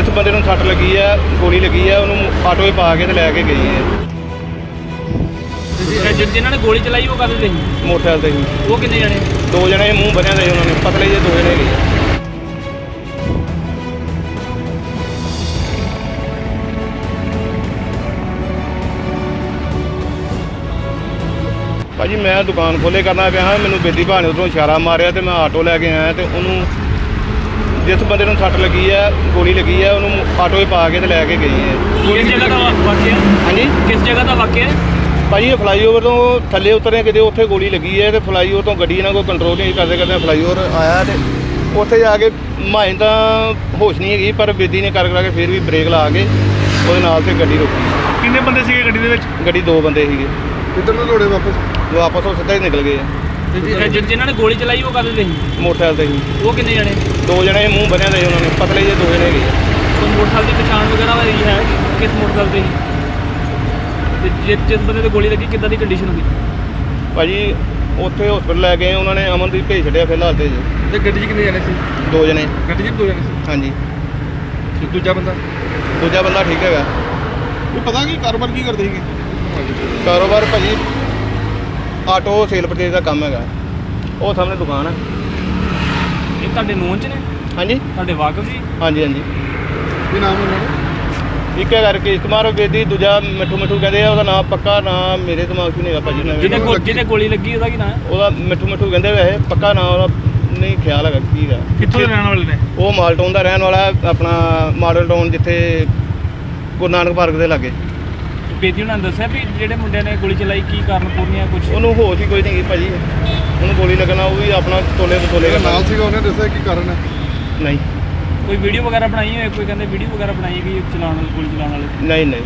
ਸੱਟ ਲੱਗੀ ਆ ਗੋਲੀ ਲੱਗੀ ਆ ਉਹਨੂੰ ਆਟੋ 'ਚ ਪਾ ਕੇ ਤੇ ਲੈ ਕੇ ਗਈ ਹੈ ਤੇ ਜਿ- ਜਿਨ੍ਹਾਂ ਨੇ ਗੋਲੀ ਚਲਾਈ ਉਹ ਕਰਦੇ ਸੀ? ਮੋਟਰਸਾਈਕਲ ਤੇ ਸੀ। ਉਹ ਕਿੰਨੇ ਜਣੇ? ਦੋ ਜਣੇ ਮੂੰਹ ਬੰਨਿਆ ਦੇ ਉਹਨਾਂ ਨੇ ਪਤਲੇ ਜਿਹੇ ਦੋ ਜਣੇ ਗਏ। ਭਾਜੀ ਮੈਂ ਦੁਕਾਨ ਖੋਲੇ ਕਰਨਾ ਪਿਆ ਹਾਂ ਮੈਨੂੰ ਬੇਦੀ ਭਾਣੇ ਉਧਰੋਂ ਇਸ਼ਾਰਾ ਮਾਰਿਆ ਤੇ ਮੈਂ ਆਟੋ ਲੈ ਕੇ ਆਇਆ ਤੇ ਉਹਨੂੰ ਜਿਸ ਬੰਦੇ ਨੂੰ ਸੱਟ ਲੱਗੀ ਆ ਗੋਲੀ ਲੱਗੀ ਆ ਉਹਨੂੰ ਆਟੋ 'ਚ ਪਾ ਕੇ ਤੇ ਲੈ ਕੇ ਗਈ ਹੈ। ਕਿਸ ਜਗ੍ਹਾ ਦਾ ਵਾਕਿਆ? ਹਾਂਜੀ? ਕਿਸ ਜਗ੍ਹਾ ਦਾ ਵਾਕਿਆ? ਹੈ? ਭਾਜੀ ਇਹ ਫਲਾਈਓਵਰ ਤੋਂ ਥੱਲੇ ਉਤਰੇ ਕਿਤੇ ਉੱਥੇ ਗੋਲੀ ਲੱਗੀ ਹੈ ਤੇ ਫਲਾਈਓਵਰ ਤੋਂ ਗੱਡੀ ਇਹਨਾਂ ਕੋਲ ਕੰਟਰੋਲ ਨਹੀਂ ਕਰਦੇ ਕਰਦੇ ਫਲਾਈਓਵਰ ਆਇਆ ਤੇ ਉੱਥੇ ਜਾ ਕੇ ਮਾਈ ਤਾਂ ਹੋਸ਼ ਨਹੀਂ ਹੈਗੀ ਪਰ ਬੇਦੀ ਨੇ ਕਰ ਕਰਾ ਕੇ ਫਿਰ ਵੀ ਬ੍ਰੇਕ ਲਾ ਕੇ ਉਹਦੇ ਨਾਲ ਤੇ ਗੱਡੀ ਰੋਕੀ। ਕਿੰਨੇ ਬੰਦੇ ਸੀਗੇ ਗੱਡੀ ਦੇ ਵਿੱਚ? ਗੱਡੀ ਦੋ ਬੰਦੇ ਸੀਗੇ। ਕਿੱਧਰ ਨੂੰ ਦੌੜੇ ਵਾਪਸ? ਜੋ ਆਪਸ ਤੋਂ ਸਿੱਧਾ ਹੀ ਨਿਕਲ ਗਏ ਆ। ਤੇ ਜਿ- ਜਿ- ਜਿਨ੍ਹਾਂ ਨੇ ਗੋਲੀ ਚਲਾਈ ਉਹ ਕਰਦੇ ਸੀ? ਮੋਟਰਸਾਈਕਲ ਤੇ ਸੀ। ਉਹ ਕਿੰਨੇ ਜਣੇ? ਦੋ ਜਣੇ ਮੂੰਹ ਬੰਨਿਆ ਦੇ ਉਹਨਾਂ ਨੇ ਪਤਲੇ ਜਿਹੇ ਦੋ ਜਣੇ ਗਏ ਕੋਈ ਮੋਟਰਸਾਈਕਲ ਦੀ ਪਛਾਣ ਵਗੈਰਾ ਹੋਈ ਹੈ ਕਿਸ ਮੋਟਰਸਾਈਕਲ ਤੇ ਸੀ? ਤੇ ਜਿਸ ਜਿਸ ਬੰਦੇ ਤੇ ਗੋਲੀ ਲੱਗੀ ਕਿੱਦਾਂ ਦੀ ਕੰਡੀਸ਼ਨ ਹੋਈ? ਭਾਜੀ ਉੱਥੇ ਹਸਪੀਟਲ ਲੈ ਗਏ ਉਹਨਾਂ ਨੇ ਅਮਨਦੀਪ ਭੇਜ ਛੱਡਿਆ ਫਿਰ ਹਾਲਤੇ 'ਚ ਤੇ ਗੱਡੀ 'ਚ ਕਿੰਨੇ ਜਾਣੇ ਸੀ? ਦੋ ਜਣੇ। ਗੱਡੀ 'ਚ ਦੋ ਜਾਣੇ ਸੀ? ਹਾਂਜੀ। ਤੇ ਦੂਜਾ ਬੰਦਾ? ਦੂਜਾ ਬੰਦਾ ਠੀਕ ਹੈਗਾ। ਇਹ ਪਤਾ ਕੀ ਕਾਰੋਬਾਰ ਕੀ ਕਰਦੇ ਸੀਗੇ? ਕਾਰੋਬਾਰ ਭਾਜੀ ਆਟੋ ਸੇਲ ਪਰਚੇਜ਼ ਦਾ ਕੰਮ ਹੈਗਾ। ਉਹ ਸਾਹਮਣੇ ਦੁਕਾਨ ਹੈ ਇਹ ਤੁਹਾਡੇ ਨੋਨ ਚ ਨੇ? ਹਾਂਜੀ। ਤੁਹਾਡੇ ਵਾਕਫ ਜੀ? ਹਾਂਜੀ ਹਾਂਜੀ। ਕੀ ਨਾਮ ਹੈ ਉਹਨਾਂ ਦਾ? ਇੱਕ ਹੈਗਾ ਰਕੇਸ਼ ਕੁਮਾਰ ਬੇਦੀ ਦੂਜਾ ਮਿੱਠੂ ਮਿੱਠੂ ਕਹਿੰਦੇ ਆ ਉਹਦਾ ਨਾਮ ਪੱਕਾ ਨਾਮ ਮੇਰੇ ਦਿਮਾਗ 'ਚ ਨਹੀਂ ਹੈਗਾ ਭਾਜੀ ਜਿਹਨੇ ਗੋ- ਜਿਹਨੇ ਗੋਲੀ ਲੱਗੀ ਉਹਦਾ ਕੀ ਨਾਮ ਹੈ? ਉਹਦਾ ਮਿੱਠੂ ਮਿੱਠੂ ਕਹਿੰਦੇ ਵੈਸੇ ਪੱਕਾ ਨਾਮ ਉਹਦਾ ਨਹੀਂ ਖਿਆਲ ਹੈਗਾ ਕੀ ਦਾ। ਕਿੱਥੋਂ ਦੇ ਰਹਿਣ ਵਾਲੇ ਨੇ? ਉਹ ਮਾਲਟਾਊਨ ਦਾ ਰਹਿਣ ਵਾਲਾ ਹੈ, ਆਪਣਾ ਮਾਡਲ ਟਾਊਨ ਜਿੱਥੇ ਗੁਰੂ ਨਾਨਕ ਪਾਰਕ ਦੇ ਲਾਗੇ। ਬੇਦੀ ਉਹਨਾਂ ਨੇ ਦੱਸਿਆ ਵੀ ਜਿਹੜੇ ਮੁੰਡਿਆਂ ਨੇ ਗੋਲੀ ਚਲਾਈ ਕੀ ਕਾਰਨ ਪੂਰਨੀਆਂ ਕੁਝ ਉਹਨੂੰ ਹੋਸ਼ ਹੀ ਕੋਈ ਨਹੀਂ ਭਾਜੀ। ਉਹਨੂੰ ਗੋਲੀ ਲੱਗਣਾ ਉਹ ਵੀ ਆਪਣਾ ਤੋਲੇ ਬਤੋਲੇ ਜਿਹੜਾ ਕਰਨਾ। ਨਾਲ ਸੀਗਾ ਉਹਨੇ ਦੱਸਿਆ ਕੀ ਕਾਰਨ ਹੈ? ਨਹੀਂ। ਕੋਈ ਵੀਡੀਓ ਵਗੈਰਾ ਬਣਾਈ ਹੋਏ ਕੋਈ ਕਹਿੰਦੇ ਵੀਡੀਓ ਵਗੈਰਾ ਬਣਾਈ ਗਈ ਚਲਾਉਣ ਵਾਲੇ ਗੋਲੀ ਚਲਾਉਣ ਵਾਲੇ? ਨਹੀਂ ਨਹੀਂ।